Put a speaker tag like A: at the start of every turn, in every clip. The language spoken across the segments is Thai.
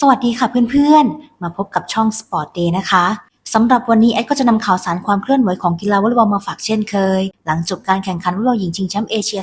A: สวัสดีค่ะเพื่อนๆ มาพบกับช่อง Sport Day นะคะสำหรับวันนี้แอดก็จะนำข่าวสารความเคลื่อนไหวของกีฬาวอลเลย์บอลมาฝากเช่นเคย หลังจบการแข่งขันวอลเลย์บอลหญิงชิงแชมป์เอเชีย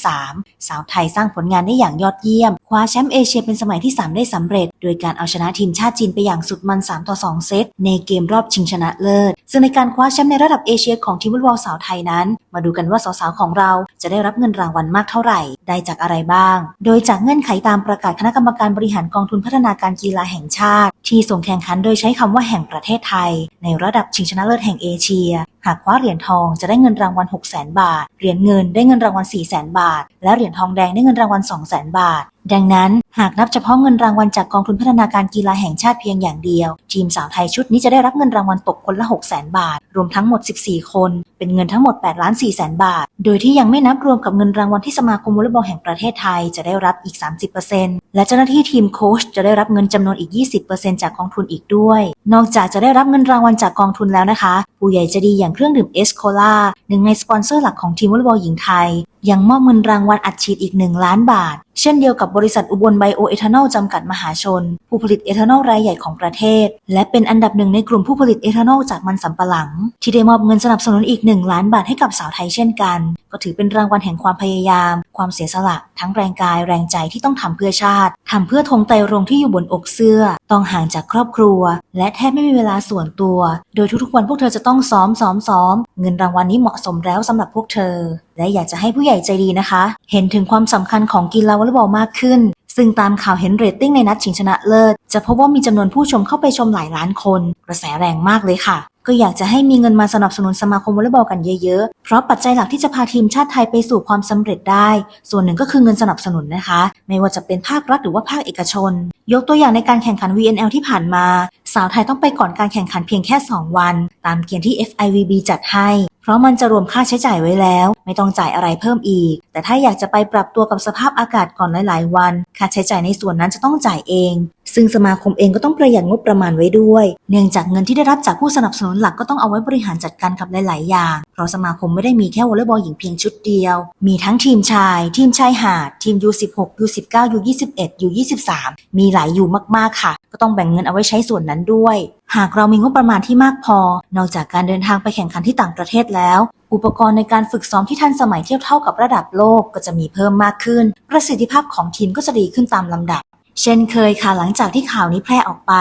A: 2023 สาวไทยสร้างผลงานได้อย่างยอดเยี่ยม คว้าแชมป์เอเชียเป็นสมัยที่ 3 ได้สำเร็จ โดยการเอาชนะทีมชาติจีนไปอย่างสุดมัน 3 ต่อ 2 เซตในเกมรอบชิงชนะเลิศ ซึ่งในการคว้าแชมป์ในระดับเอเชียของทีมวอลเลย์บอลสาวไทยนั้นมาดูกันว่าสาวๆของเราจะได้รับเงินรางวัลมากเท่าไหร่ ได้จากอะไรบ้าง โดยจากเงื่อนไขตามประกาศคณะกรรมการบริหารกองทุนพัฒนาการกีฬาแห่งชาติ ที่ส่งแข่งขันโดยใช้คำว่าแห่งประเทศไทย ในระดับชิงชนะเลิศแห่งเอเชียหากคว้าเหรียญทองจะได้เงินรางวัล 6 0 0 0 0 0 บาท เหรียญเงินได้เงินรางวัล 4 0 0 0 0 0 บาท และเหรียญทองแดงได้เงินรางวัล 2 0 0 0 0 0 บาท ดังนั้น หากนับเฉพาะเงินรางวัลจากกองทุนพัฒนาการกีฬาแห่งชาติเพียงอย่างเดียว ทีมสาวไทยชุดนี้จะได้รับเงินรางวัลตกคนละ6 0 0 0 0 0 บาท รวมทั้งหมด 14 คน เป็นเงินทั้งหมด8ล้าน4แสนบาท โดยที่ยังไม่นับรวมกับเงินรางวัลที่สมาคมวอลเลย์บอลแห่งประเทศไทยจะได้รับอีก 30%และเจ้าหน้าที่ทีมโค้ชจะได้รับเงินจำนวนอีก 20%จากกองทุนอีกด้วย นอกจากจะได้รับเงินรางวัลจากกองทุนแล้วนะคะ ผู้ใหญ่จะดีอย่างเครื่องดื่มเอสโคลาหนึ่งในสปอนเซอร์หลักของทีมวอลเลย์บอลหญิงไทย ยังมอบเงินรางวัลอัดฉีดอีก 1 ล้านบาท เช่นเดียวกับบริษัทอุบลไบโอเอทานอลจำกัดมหาชน ผู้ผลิตเอทานอลรายใหญ่ของประเทศ และเป็นอันดับหนึ่งในกลุ่มผู้ผลิตเอทานอลจากมันสำปะหลัง ที่ได้มอบเงินสนับสนุนอีก 1 ล้านบาทให้กับสาวไทยเช่นกัน ก็ถือเป็นรางวัลแห่งความพยายาม ความเสียสละ ทั้งแรงกายแรงใจที่ต้องทำเพื่อชาติทำเพื่อธงไตรรงที่อยู่บนอกเสื้อ ต้องห่างจากครอบครัว และแทบไม่มีเวลาส่วนตัว โดยทุกๆวันพวกเธอจะต้องซ้อมซ้อมซ้อม เงินรางวัลนี้เหมาะสมแล้วสำหรับพวกเธอ และอยากจะให้ผู้ใหญ่ใจดีนะคะ เห็นถึงความสำคัญของกีฬาวอลเลย์บอลมากขึ้นซึ่งตามข่าวเห็นเรตติ้งในนัดชิงชนะเลิศ จะพบว่ามีจำนวนผู้ชมเข้าไปชมหลายล้านคน กระแสแรงมากเลยค่ะ ก็อยากจะให้มีเงินมาสนับสนุนสมาคมวอลเลย์บอลกันเยอะๆ เพราะปัจจัยหลักที่จะพาทีมชาติไทยไปสู่ความสำเร็จได้ ส่วนหนึ่งก็คือเงินสนับสนุนนะคะ ไม่ว่าจะเป็นภาครัฐหรือว่าภาคเอกชน ยกตัวอย่างในการแข่งขัน VNL ที่ผ่านมา สาวไทยต้องไปก่อนการแข่งขันเพียงแค่ 2 วัน ตามเกณฑ์ที่ FIVB จัดให้เพราะมันจะรวมค่าใช้จ่ายไว้แล้ว ไม่ต้องจ่ายอะไรเพิ่มอีก แต่ถ้าอยากจะไปปรับตัวกับสภาพอากาศก่อนหลาย ๆ วัน ค่าใช้จ่ายในส่วนนั้นจะต้องจ่ายเอง ซึ่งสมาคมเองก็ต้องประหยัดงบประมาณไว้ด้วย เนื่องจากเงินที่ได้รับจากผู้สนับสนุนหลักก็ต้องเอาไว้บริหารจัดการกับหลาย ๆ อย่าง เพราะสมาคมไม่ได้มีแค่วอลเลย์บอลหญิงเพียงชุดเดียว มีทั้งทีมชาย ทีมชายหาด ทีม U16 U19 U21 U23 มีหลายอยู่มาก ๆ ค่ะ ก็ต้องแบ่งเงินเอาไว้ใช้ส่วนนั้นด้วย หากเรามีงบประมาณที่มากพอ นอกจากการเดินทางไปแข่งขันที่ต่างประเทศแล้ว อุปกรณ์ในการฝึกซ้อมที่ทันสมัยเทียบเท่ากับระดับโลกก็จะมีเพิ่มมากขึ้น ประสิทธิภาพของทีมก็จะดีขึ้นตามลำดับ เช่นเคยค่ะหลังจากที่ข่าวนี้แพร่ออกไป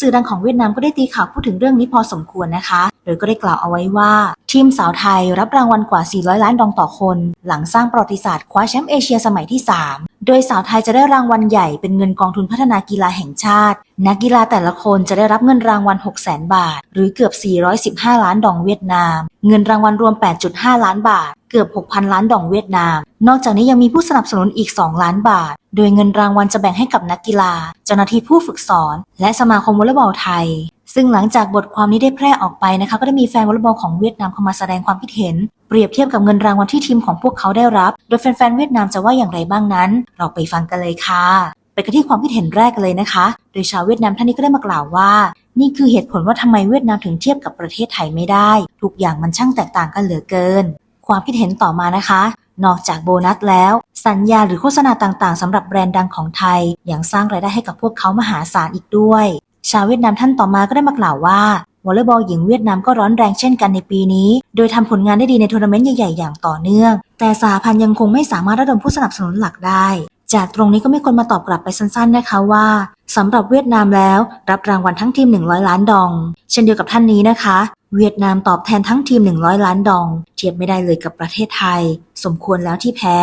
A: สื่อดังของเวียดนามก็ได้ตีข่าวพูดถึงเรื่องนี้พอสมควรนะคะโดยก็ได้กล่าวเอาไว้ว่า ทีมสาวไทยรับรางวัลกว่า 400 ล้านดองต่อคน หลังสร้างประวัติศาสตร์คว้าแชมป์เอเชียสมัยที่ 3 โดยสาวไทยจะได้รางวัลใหญ่เป็นเงินกองทุนพัฒนากีฬาแห่งชาติ นักกีฬาแต่ละคนจะได้รับเงินรางวัล 600,000บาท หรือเกือบ 415 ล้านดองเวียดนาม เงินรางวัลรวม 8.5 ล้านบาท เกือบ 6,000 ล้านดองเวียดนาม นอกจากนี้ยังมีผู้สนับสนุนอีก 2 ล้านบาท โดยเงินรางวัลจะแบ่งให้กับนักกีฬา เจ้าหน้าที่ผู้ฝึกสอน และสมาคมวอลเลย์บอลไทย ซึ่งหลังจากบทความนี้ได้แพร่ออกไปนะคะก็ได้มีแฟนวอลเลย์บอลของเวียดนามเข้ามาแสดงความคิดเห็น เปรียบเทียบกับเงินรางวัลที่ทีมของพวกเขาได้รับ โดยแฟนๆเวียดนามจะว่าอย่างไรบ้างนั้น เราไปฟังกันเลยค่ะไปกันที่ความคิดเห็นแรกกันเลยนะคะ โดยชาวเวียดนามท่านนี้ก็ได้มากล่าวว่า นี่คือเหตุผลว่าทำไมเวียดนามถึงเทียบกับประเทศไทยไม่ได้ ทุกอย่างมันช่างแตกต่างกันเหลือเกิน ความคิดเห็นต่อมานะคะ นอกจากโบนัสแล้ว สัญญาหรือโฆษณาต่างๆสำหรับแบรนด์ดังของไทยยังสร้างรายได้ให้กับพวกเขามหาศาลอีกด้วย ชาวเวียดนามท่านต่อมาก็ได้มากล่าวว่าวอลเลย์บอลหญิงเวียดนามก็ร้อนแรงเช่นกันในปีนี้ โดยทำผลงานได้ดีในทัวร์นาเมนต์ใหญ่ๆ อย่างต่อเนื่อง แต่สหพันธ์ยังคงไม่สามารถระดมผู้สนับสนุนหลักได้ จากตรงนี้ก็มีคนมาตอบกลับไปสั้นๆนะคะว่าสำหรับเวียดนามแล้ว รับรางวัลทั้งทีม 100 ล้านดอง เช่นเดียวกับท่านนี้นะคะ เวียดนามตอบแทนทั้งทีม 100 ล้านดอง เทียบไม่ได้เลยกับประเทศไทย สมควรแล้วที่แพ้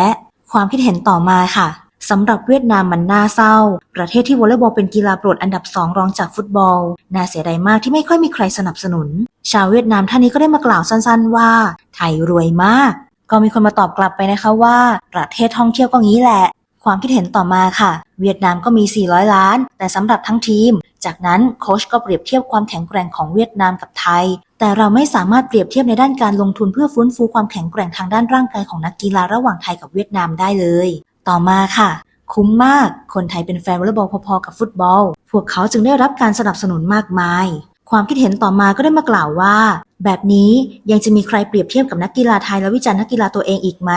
A: ความคิดเห็นต่อมาค่ะ สำหรับเวียดนามมันน่าเศร้า ประเทศที่วอลเลย์บอลเป็นกีฬาโปรดอันดับสองรองจากฟุตบอล น่าเสียดายมากที่ไม่ค่อยมีใครสนับสนุน ชาวเวียดนามท่านนี้ก็ได้มากล่าวสั้นๆว่า ไทยรวยมาก ก็มีคนมาตอบกลับไปนะคะว่า ประเทศท่องเที่ยวก็งี้แหละ ความคิดเห็นต่อมาค่ะ เวียดนามก็มี 400 ล้าน แต่สำหรับทั้งทีม จากนั้นโค้ชก็เปรียบเทียบความแข็งแกร่งของเวียดนามกับไทย แต่เราไม่สามารถเปรียบเทียบในด้านการลงทุนเพื่อฟื้นฟูความแข็งแกร่งทางด้านร่างกายของนักกีฬาระหว่างไทยกับเวียดนามได้เลย ต่อมาค่ะ คุ้มมาก คนไทยเป็นแฟนวอลเลย์บอลพอๆกับฟุตบอล พวกเขาจึงได้รับการสนับสนุนมากมาย ความคิดเห็นต่อมาก็ได้มากล่าวว่า แบบนี้ยังจะมีใครเปรียบเทียบกับนักกีฬาไทยและวิจารณ์นักกีฬาตัวเองอีกไหม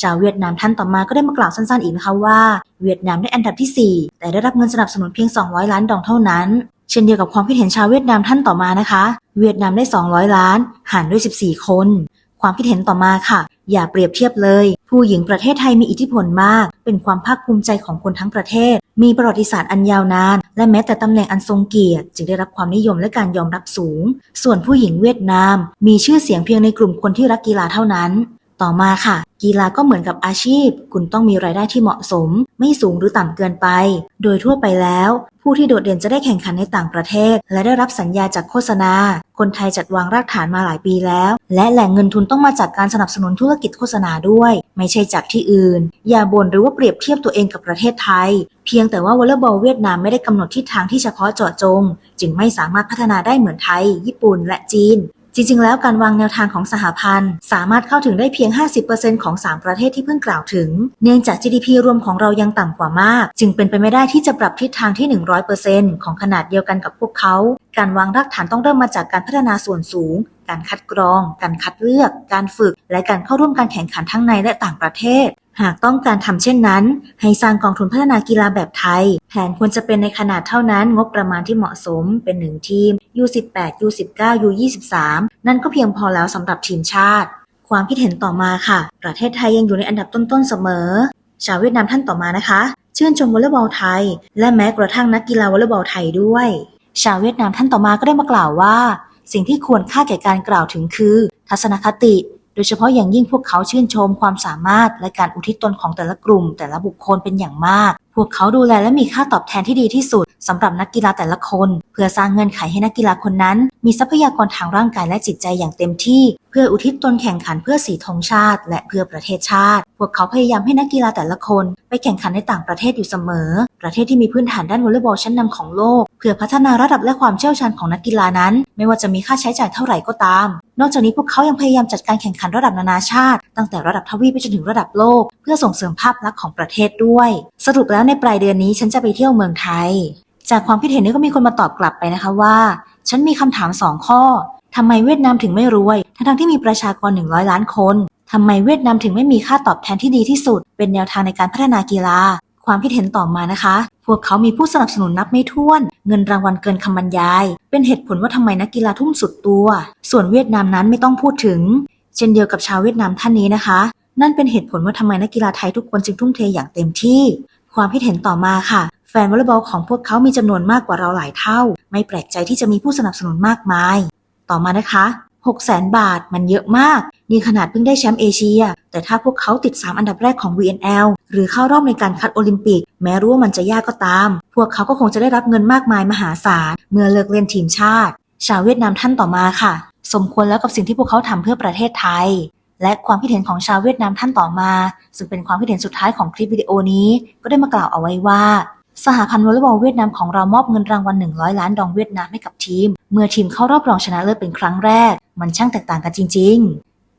A: ชาวเวียดนามท่านต่อมาก็ได้มากล่าวสั้นๆอีกนะคะว่า เวียดนามได้อันดับที่ 4 แต่ได้รับเงินสนับสนุนเพียง 200 ล้านดองเท่านั้น เช่นเดียวกับความคิดเห็นชาวเวียดนามท่านต่อมานะคะ เวียดนามได้ 200 ล้าน หารด้วย 14 คน ความคิดเห็นต่อมาค่ะ อย่าเปรียบเทียบเลย ผู้หญิงประเทศไทยมีอิทธิพลมาก เป็นความภาคภูมิใจของคนทั้งประเทศ มีประวัติศาสตร์อันยาวนาน และแม้แต่ตำแหน่งอันทรงเกียรติ จึงได้รับความนิยมและการยอมรับสูง ส่วนผู้หญิงเวียดนาม มีชื่อเสียงเพียงในกลุ่มคนที่รักกีฬาเท่านั้น ต่อมาค่ะ กีฬาก็เหมือนกับอาชีพ คุณต้องมีรายได้ที่เหมาะสม ไม่สูงหรือต่ำเกินไป โดยทั่วไปแล้ว ผู้ที่โดดเด่นจะได้แข่งขันในต่างประเทศ และได้รับสัญญาจากโฆษณา คนไทยจัดวางรากฐานมาหลายปีแล้ว และแหล่งเงินทุนต้องมาจากการสนับสนุนธุรกิจโฆษณาด้วย ไม่ใช่จากที่อื่น อย่าบ่นหรือว่าเปรียบเทียบตัวเองกับประเทศไทย เพียงแต่ว่าวอลเลย์บอลเวียดนามไม่ได้กำหนดทิศทางที่เฉพาะเจาะจง จึงไม่สามารถพัฒนาได้เหมือนไทย ญี่ปุ่น และจีน จริงๆ แล้วการวางแนวทางของสหพันธ์ สามารถเข้าถึงได้เพียง 50%ของ 3 ประเทศที่เพิ่งกล่าวถึง เนื่องจาก GDP รวมของเรายังต่ำกว่ามาก จึงเป็นไปไม่ได้ที่จะปรับทิศทางที่ 100%ของขนาดเดียวกันกับพวกเขา การวางรากฐานต้องเริ่มมาจากการพัฒนาส่วนสูง การคัดกรอง การคัดเลือก การฝึก และการเข้าร่วมการแข่งขันทั้งในและต่างประเทศ หากต้องการทำเช่นนั้น ให้สร้างกองทุนพัฒนากีฬาแบบไทย แผนควรจะเป็นในขนาดเท่านั้น งบประมาณที่เหมาะสมเป็น1ทีม U18 U19 U23 นั่นก็เพียงพอแล้วสำหรับทีมชาติ ความคิดเห็นต่อมาค่ะ ประเทศไทยยังอยู่ในอันดับต้นๆเสมอ ชาวเวียดนามท่านต่อมานะคะ ชื่นชมวอลเลย์บอลไทย และแม้กระทั่งนักกีฬาวอลเลย์บอลไทยด้วย ชาวเวียดนามท่านต่อมาก็ได้มากล่าวว่า สิ่งที่ควรค่าแก่การกล่าวถึงคือ ทัศนคติ โดยเฉพาะอย่างยิ่งพวกเขาชื่นชมความสามารถและการอุทิศตนของแต่ละกลุ่ม แต่ละบุคคลเป็นอย่างมาก พวกเขาดูแลและมีค่าตอบแทนที่ดีที่สุดสำหรับนักกีฬาแต่ละคน เพื่อสร้างเงื่อนไขให้นักกีฬาคนนั้น มีทรัพยากรทางร่างกายและจิตใจอย่างเต็มที่ เพื่ออุทิศตนแข่งขันเพื่อสีธงชาติ และเพื่อประเทศชาติ พวกเขาพยายามให้นักกีฬาแต่ละคน ไปแข่งขันในต่างประเทศอยู่เสมอ ประเทศที่มีพื้นฐานด้านวอลเลย์บอลชั้นนำของโลก เพื่อพัฒนาระดับและความเชี่ยวชาญของนักกีฬานั้น ไม่ว่าจะมีค่าใช้จ่ายเท่าไหร่ก็ตาม นอกจากนี้พวกเขายังพยายามจัดการแข่งขันระดับนานาชาติ ตั้งแต่ระดับทวีปไปจนถึงระดับโลก เพื่อส่งเสริมภาพลักษณ์ของประเทศด้วย สรุปแล้วในปลายเดือนนี้ฉันจะไปเที่ยวเมืองไทย จากความคิดเห็นนี้ก็มีคนมาตอบกลับไปนะคะว่า ฉันมีคำถามสองข้อทำไมเวียดนามถึงไม่รวย ทั้งที่มีประชากร 100 ล้านคนทำไมเวียดนามถึงไม่มีค่าตอบแทนที่ดีที่สุด เป็นแนวทางในการพัฒนากีฬา ความคิดเห็นต่อมานะคะ พวกเขามีผู้สนับสนุนนับไม่ถ้วน เงินรางวัลเกินคำบรรยาย เป็นเหตุผลว่าทำไมนักกีฬาทุ่มสุดตัว ส่วนเวียดนามนั้นไม่ต้องพูดถึง เช่นเดียวกับชาวเวียดนามท่านนี้นะคะ นั่นเป็นเหตุผลว่าทำไมนักกีฬาไทยทุกคนจึงทุ่มเทอย่างเต็มที่ ความคิดเห็นต่อมาค่ะ แฟนวอลเลย์บอลของพวกเขามีจำนวนมากกว่าเราหลายเท่า ไม่แปลกใจที่จะมีผู้สนับสนุนมากมาย ต่อมานะคะ6 0 0 0 0บาทมันเยอะมาก นี่ขนาดเพิ่งได้แชมป์เอเชีย แต่ถ้าพวกเขาติด 3 อันดับแรกของ VNL หรือเข้ารอบในการคัดโอลิมปิก แม้รู้ว่ามันจะยากก็ตาม พวกเขาก็คงจะได้รับเงินมากมายมหาศาลเมื่อเลิกเล่นทีมชาติ ชาวเวียดนามท่านต่อมาค่ะ สมควรแล้วกับสิ่งที่พวกเขาทำเพื่อประเทศไทย และความคิดเห็นของชาวเวียดนามท่านต่อมา ซึ่งเป็นความคิดเห็นสุดท้ายของคลิปวิดีโอนี้ ก็ได้มากล่าวเอาไว้ว่าสหพันธ์วอลเลย์บอลเวียดนามของเรามอบเงินรางวัล 100 ล้านดองเวียดนามให้กับทีม เมื่อทีมเข้ารอบรองชนะเลิศเป็นครั้งแรก มันช่างแตกต่างกันจริง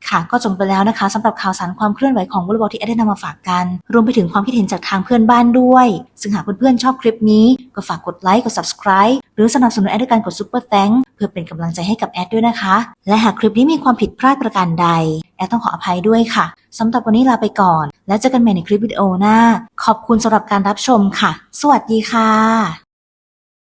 A: ค่ะ ก็จบไปแล้วนะคะสำหรับข่าวสารความเคลื่อนไหวของวอลเลย์บอลที่แอดได้นำมาฝากกัน รวมไปถึงความคิดเห็นจากทางเพื่อนบ้านด้วย ซึ่งหากเพื่อนๆชอบคลิปนี้ ก็ฝากกดไลค์กด subscribe หรือสนับสนุนแอดด้วยการกด super thank เพื่อเป็นกำลังใจให้กับแอดด้วยนะคะ และหากคลิปนี้มีความผิดพลาดประการใด แอดต้องขออภัยด้วยค่ะสำหรับวันนี้ลาไปก่อน แล้วเจอกันใหม่ในคลิปวิดีโอหน้า ขอบคุณสำหรับการรับชมค่ะ สวัสดีค่ะ